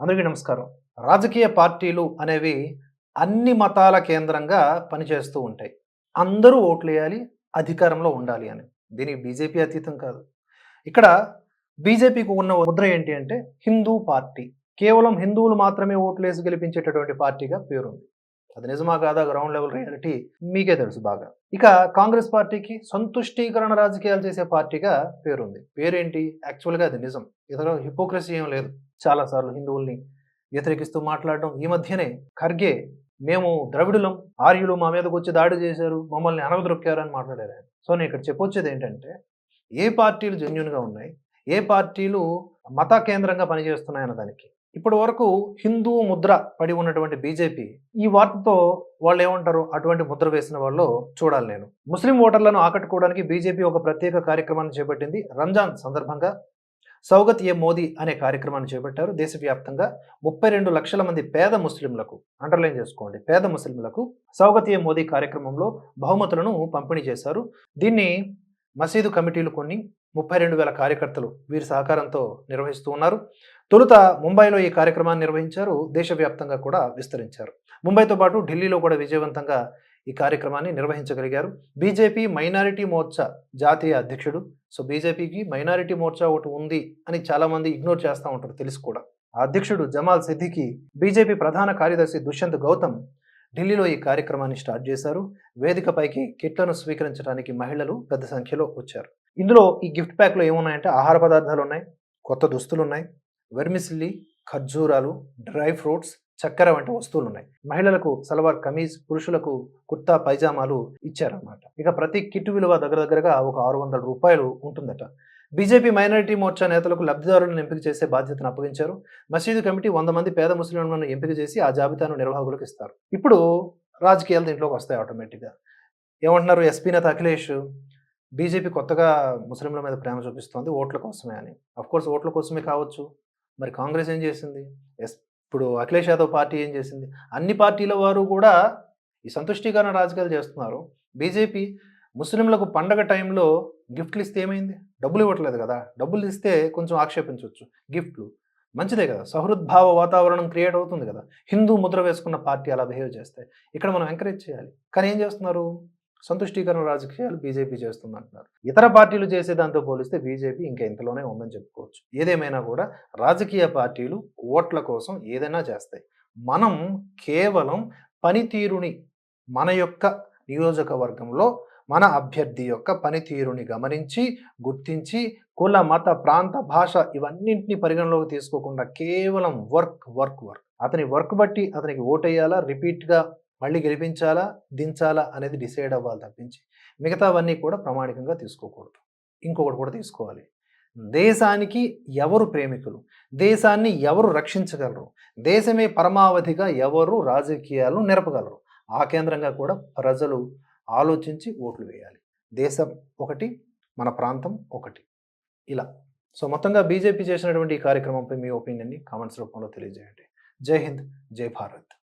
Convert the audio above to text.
అందరికీ నమస్కారం. రాజకీయ పార్టీలు అనేవి అన్ని మతాల కేంద్రంగా పనిచేస్తూ ఉంటాయి. అందరూ ఓట్లు వేయాలి అధికారంలో ఉండాలి అని. దీనికి బీజేపీ అతీతం కాదు. ఇక్కడ బీజేపీకి ఉన్న ముద్ర ఏంటి అంటే హిందూ పార్టీ. కేవలం హిందువులు మాత్రమే ఓట్లు వేసి గెలిపించేటటువంటి పార్టీగా పేరుంది. అది నిజమా కాదా గ్రౌండ్ లెవెల్ రియాలిటీ మీకే తెలుసు బాగా. ఇక కాంగ్రెస్ పార్టీకి సంతుష్టీకరణ రాజకీయాలు చేసే పార్టీగా పేరుంది. పేరేంటి? యాక్చువల్గా అది నిజం. ఇతర హిపోక్రసీ ఏం లేదు. చాలాసార్లు హిందువుల్ని వ్యతిరేకిస్తూ మాట్లాడడం ఈ మధ్యనే ఖర్గే మేము ద్రవిడులం ఆర్యులు మా మీదకి వచ్చి దాడి చేశారు మమ్మల్ని అనవద్రొక్కారని మాట్లాడారు ఆయన. సో నేను ఇక్కడ చెప్పొచ్చేది ఏంటంటే ఏ పార్టీలు జెన్యున్గా ఉన్నాయి ఏ పార్టీలు మత కేంద్రంగా పనిచేస్తున్నాయన్న దానికి ఇప్పటి వరకు హిందూ ముద్ర పడి ఉన్నటువంటి బీజేపీ ఈ వార్తతో వాళ్ళు ఏమంటారు? అటువంటి ముద్ర వేసిన వాళ్ళు చూడాలి నేను. ముస్లిం ఓటర్లను ఆకట్టుకోవడానికి బీజేపీ ఒక ప్రత్యేక కార్యక్రమాన్ని చేపట్టింది రంజాన్ సందర్భంగా. సౌగత్ ఏ మోదీ అనే కార్యక్రమాన్ని చేపట్టారు దేశవ్యాప్తంగా. ముప్పై రెండు లక్షల మంది పేద ముస్లింలకు అండర్లైన్ చేసుకోండి. పేద ముస్లింలకు సౌగత్ ఏ మోదీ కార్యక్రమంలో బహుమతులను పంపిణీ చేశారు. దీన్ని మసీదు కమిటీలు కొన్ని ముప్పై రెండు వేల కార్యకర్తలు వీరి సహకారంతో నిర్వహిస్తూ ఉన్నారు. తొలుత ముంబైలో ఈ కార్యక్రమాన్ని నిర్వహించారు. దేశవ్యాప్తంగా కూడా విస్తరించారు. ముంబైతో పాటు ఢిల్లీలో కూడా విజయవంతంగా ఈ కార్యక్రమాన్ని నిర్వహించగలిగారు. బీజేపీ మైనారిటీ మోర్చా జాతీయ అధ్యక్షుడు. సో బీజేపీకి మైనారిటీ మోర్చా ఒకటి ఉంది అని చాలామంది ఇగ్నోర్ చేస్తూ ఉంటారు తెలుసు కూడా. ఆ అధ్యక్షుడు జమాల్ సిద్దికి బీజేపీ ప్రధాన కార్యదర్శి దుష్యంత్ గౌతమ్ ఢిల్లీలో ఈ కార్యక్రమాన్ని స్టార్ట్ చేశారు. వేదికపైకి కిట్లను స్వీకరించడానికి మహిళలు పెద్ద సంఖ్యలో వచ్చారు. ఇందులో ఈ గిఫ్ట్ ప్యాక్లో ఏమున్నాయంటే ఆహార పదార్థాలు ఉన్నాయి కొత్త దుస్తులు ఉన్నాయి వెర్మిసిల్లి ఖర్జూరాలు డ్రై ఫ్రూట్స్ చక్కెర వంటి వస్తువులు ఉన్నాయి మహిళలకు సల్వార్ కమీజ్ పురుషులకు కుర్తా పైజామాలు ఇచ్చారన్నమాట. ఇక ప్రతి కిట్ విలువ దగ్గర దగ్గరగా ఒక ఆరు వందల రూపాయలు ఉంటుందట. బీజేపీ మైనారిటీ మోర్చా నేతలకు లబ్ధిదారులను ఎంపిక చేసే బాధ్యతను అప్పగించారు. మసీదు కమిటీ వంద మంది పేద ముస్లింలను ఎంపిక చేసి ఆ జాబితాను నిర్వాహకులకు ఇస్తారు. ఇప్పుడు రాజకీయాలు దీంట్లోకి వస్తాయి ఆటోమేటిక్గా. ఏమంటున్నారు ఎస్పీ నేత అఖిలేష్? బీజేపీ కొత్తగా ముస్లింల మీద ప్రేమ చూపిస్తోంది ఓట్ల కోసమే అని. కోర్స్ ఓట్ల కోసమే కావచ్చు. మరి కాంగ్రెస్ ఏం చేసింది? ఎస్ ఇప్పుడు అఖిలేష్ యాదవ్ పార్టీ ఏం చేసింది? అన్ని పార్టీల వారు కూడా ఈ సంతుష్టీకరణ రాజకీయాలు చేస్తున్నారు. బీజేపీ ముస్లింలకు పండగ టైంలో గిఫ్ట్లు ఇస్తే ఏమైంది? డబ్బులు ఇవ్వట్లేదు కదా? డబ్బులు ఇస్తే కొంచెం ఆక్షేపించవచ్చు. గిఫ్ట్లు. మంచిదే కదా? సహృద్భావ వాతావరణం క్రియేట్ అవుతుంది కదా? హిందూ ముద్ర వేసుకున్న పార్టీ అలా బిహేవ్ చేస్తే. ఇక్కడ మనం ఎంకరేజ్ చేయాలి. కానీ ఏం చేస్తున్నారు? సంతుష్టీకరణ రాజకీయాలు బీజేపీ చేస్తుంది అంటున్నారు ఇతర పార్టీలు చేసే దాంతో పోలిస్తే బీజేపీ ఇంకా ఇంతలోనే ఉందని చెప్పుకోవచ్చు. ఏదేమైనా కూడా రాజకీయ పార్టీలు ఓట్ల కోసం ఏదైనా చేస్తాయి. మనం కేవలం పనితీరుని మన యొక్క నియోజకవర్గంలో మన అభ్యర్థి యొక్క పనితీరుని గమనించి గుర్తించి కుల మత ప్రాంత భాష ఇవన్నింటినీ పరిగణలోకి తీసుకోకుండా కేవలం వర్క్ వర్క్ వర్క్. అతని వర్క్ బట్టి అతనికి ఓటేయాలా? రిపీట్గా మళ్ళీ గెలిపించాలా దించాలా అనేది డిసైడ్ అవ్వాలి తప్పించి మిగతావన్నీ కూడా ప్రామాణికంగా తీసుకోకూడదు. ఇంకొకటి కూడా తీసుకోవాలి. దేశానికి ఎవరు ప్రేమికులు? దేశాన్ని ఎవరు రక్షించగలరు? దేశమే పరమావధిగా ఎవరు రాజకీయాలు నిరపగలరు? ఆ కేంద్రంగా కూడా ప్రజలు ఆలోచించి ఓట్లు వేయాలి. దేశం ఒకటి మన ప్రాంతం ఒకటి. ఇలా. సో మొత్తంగా బీజేపీ చేసినటువంటి ఈ కార్యక్రమంపై మీ ఒపీనియన్ని కామెంట్స్ రూపంలో తెలియజేయండి. జై హింద్ జై భారత్.